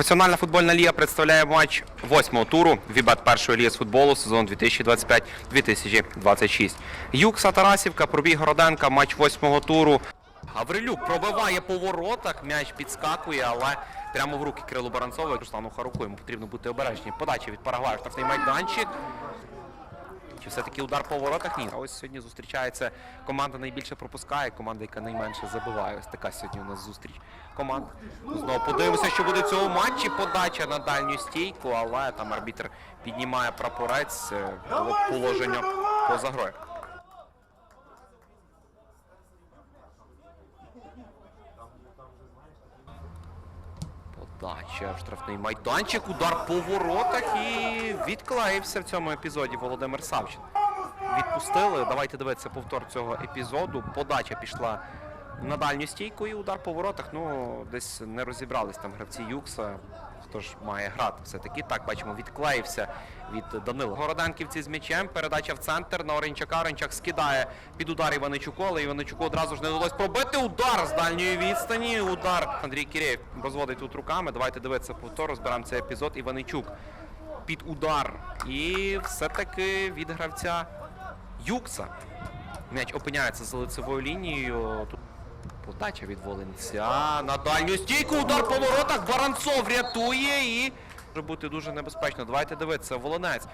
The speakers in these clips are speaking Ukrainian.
Професіональна футбольна ліга представляє матч восьмого туру Вібет першої ліги з футболу сезон 2025-2026. Юкса Тарасівка, пробіг Городенка, матч восьмого туру. Гаврилюк пробиває по воротах, м'яч підскакує, але прямо в руки Кирилу Баранцову, Руслану Харуку, йому потрібно бути обережні. Подача від Парагваю, штрафний майданчик. Чи все-таки удар по воротах? Ні. А ось сьогодні зустрічається команда найбільше пропускає, команда, яка найменше забиває. Ось така сьогодні у нас зустріч команд. Знову подивимося, що буде в цьому матчі. Подача на дальню стійку, але там арбітр піднімає прапорець. Е, Було положення поза грою. Подача штрафний майданчик, удар по воротах і відклеївся в цьому епізоді Володимир Савченко. Відпустили. Давайте дивитися повтор цього епізоду. Подача пішла на дальню стійку і удар по воротах. Ну, десь не розібрались там гравці Юкса. Хто ж має грати все-таки? Так, бачимо, відклеївся від Данила. Городенківці з м'ячем. Передача в центр на Оренчака. Оренчак скидає під удар Іваничуку, але Іваничуку одразу ж не вдалося пробити. Удар з дальньої відстані. Удар Андрій Кірєєв розводить тут руками. Давайте дивитися повтор. Розберемо цей епізод. Іваничук під удар. І все-таки від гравця Юкса. М'яч опиняється за лицевою лінією. Тут подача від Волинця на дальню стійку. Удар по воротах. Баранцов рятує і може бути дуже небезпечно. Давайте дивитися. Волонець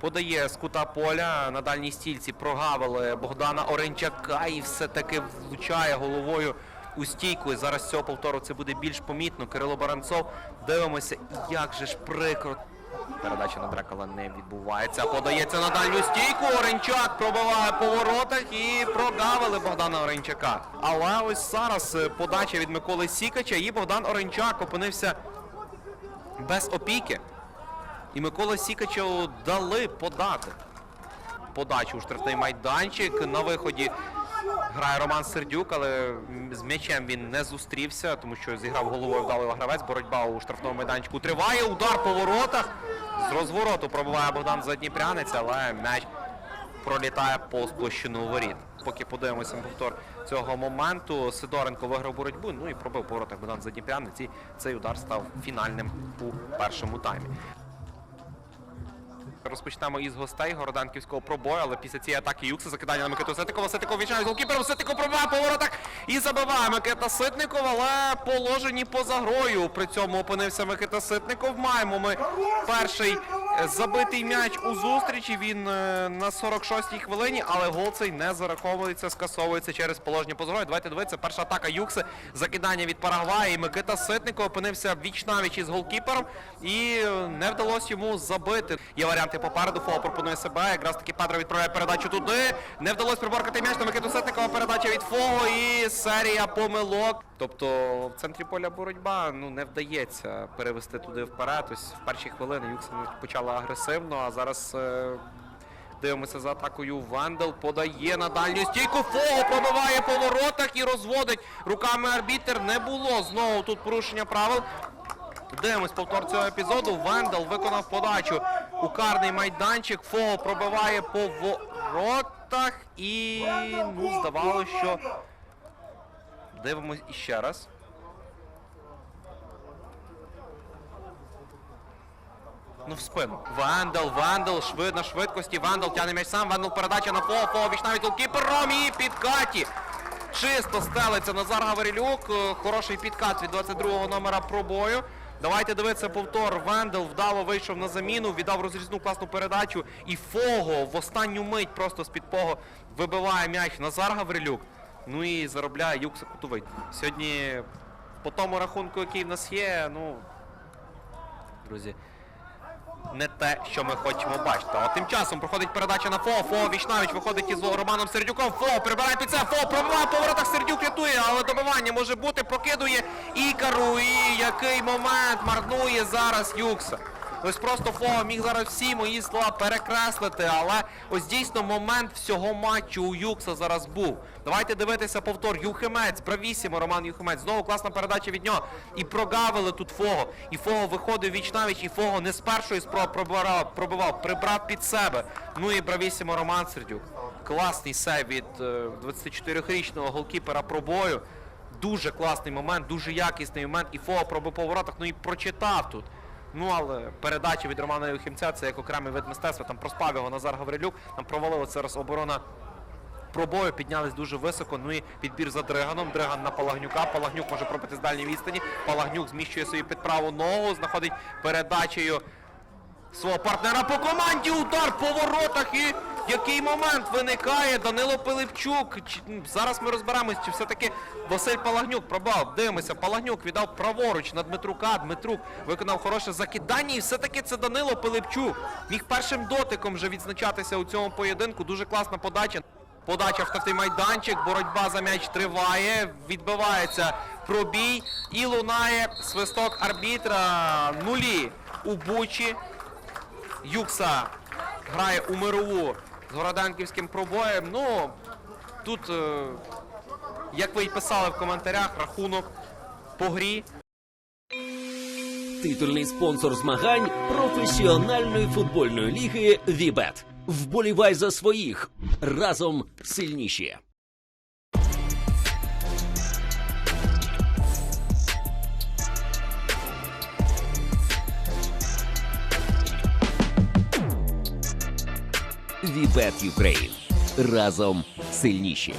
подає з кута поля на дальній стільці. Прогавили Богдана Оренчака і все-таки влучає головою у стійку. І зараз цього повтору це буде більш помітно. Кирило Баранцов. Дивимося, як же ж прикро. Передача на Дракала не відбувається. Подається на дальню стійку. Оренчак пробиває по воротах і прогавили Богдана Оренчака. Але ось зараз е, подача від Миколи Сікача і Богдан Оренчак опинився без опіки. І Микола Сікачу дали подати. Подачу у штрафний майданчик. На виході грає Роман Сердюк, але з м'ячем він не зустрівся, тому що зіграв головою вдалий гравець. Боротьба у штрафному майданчику триває. Удар по воротах. З розвороту пробиває Богдан Задніпрянець, але м'яч пролітає повз площину воріт. Поки подивимося повтор цього моменту, Сидоренко виграв боротьбу, ну і пробив по воротах Богдан Задніпрянець. І цей удар став фінальним у першому таймі. Розпочнемо із гостей Городанківського пробою, але після цієї атаки Юкса закидання на Микиту Ситикова. Ситиков вічає з голкіпером, Ситиков пробиває по воротах і забиває Микита Ситников, але положені поза грою. При цьому опинився Микита Ситников. Маємо ми перший забитий м'яч у зустрічі. Він е, на 46-й хвилині, але гол цей не зараховується, скасовується через положення поза грою. Давайте дивитися. Перша атака Юкси, закидання від Парагвая. І Микита Ситников опинився віч із голкіпером і е, не вдалося йому забити. Є варіанти попереду. Фол пропонує себе. Якраз таки Педро відправляє передачу туди. Не вдалося приборкати м'яч на Микиту Ситникова. Передача від Фого і серія помилок. Тобто в центрі поля боротьба ну не вдається перевести туди вперед. Ось в перші хвилини Юкса почала агресивно, а зараз. е, Дивимося за атакою. Вандел подає на дальню стійку. Фого пробиває по воротах і розводить руками арбітер. Не було знову тут порушення правил. Дивимось повтор цього епізоду. Вендел виконав подачу у карний майданчик. Фого пробиває по воротах і ну, здавалося, що дивимось іще раз. Ну, в спину. Вандел, Вандел, швид на швидкості. Вандел тягне м'яч сам. Вандел передача на Фого. Фого вічна від голкіпером і підкаті. Чисто стелиться Назар Гаврилюк. Е, Хороший підкат від 22-го номера пробою. Давайте дивитися повтор. Вендел вдало вийшов на заміну, віддав розрізну класну передачу. І Фого в останню мить просто з-під пого вибиває м'яч Назар Гаврилюк. Ну і заробляє Юкса Кутовий. Сьогодні по тому рахунку, який в нас є, ну, друзі, не те, що ми хочемо бачити. А тим часом проходить передача на Фо. Фо Вічнавич виходить із Романом Сердюком. Фо прибирає під це. Фо пробиває по. Сердюк рятує, але добивання може бути. Прокидує Ікару. І який момент марнує зараз Юкса. Ось просто Фого міг зараз всі мої слова перекреслити, але ось дійсно момент всього матчу у Юкса зараз був. Давайте дивитися повтор. Юхимець, бравісімо, Роман Юхимець. Знову класна передача від нього. І прогавили тут Фого. І Фого виходив віч навіч, і Фого не з першої спроби пробивав, пробивав, прибрав під себе. Ну і бравісімо Роман Сердюк. Класний сейв від е, 24-річного голкіпера пробою. Дуже класний момент, дуже якісний момент. І Фого пробив по воротах, ну і прочитав тут. Ну, але передача від Романа Юхімця це як окремий вид мистецтва. Там проспав його Назар Гаврилюк, там провалила зараз оборона пробою, піднялись дуже високо. Ну і підбір за Дриганом. Дриган на Палагнюка. Палагнюк може пробити з дальньої відстані. Палагнюк зміщує свою під праву ногу, знаходить передачею свого партнера по команді. Удар по воротах. І який момент виникає? Данило Пилипчук. Зараз ми розберемось, чи все-таки Василь Палагнюк пробав. Дивимося, Палагнюк віддав праворуч на Дмитрука. Дмитрук виконав хороше закидання. І все-таки це Данило Пилипчук. Міг першим дотиком вже відзначатися у цьому поєдинку. Дуже класна подача. Подача в штрафний майданчик, боротьба за м'яч триває, відбивається пробій і лунає свисток арбітра. Нулі у Бучі. Юкса грає у мирову з Городанківським пробоєм. Ну, тут, е, як ви й писали в коментарях, рахунок по грі. Титульний спонсор змагань професіональної футбольної ліги Вібет. Вболівай за своїх разом сильніші. Вібет Юкрейн разом сильніші.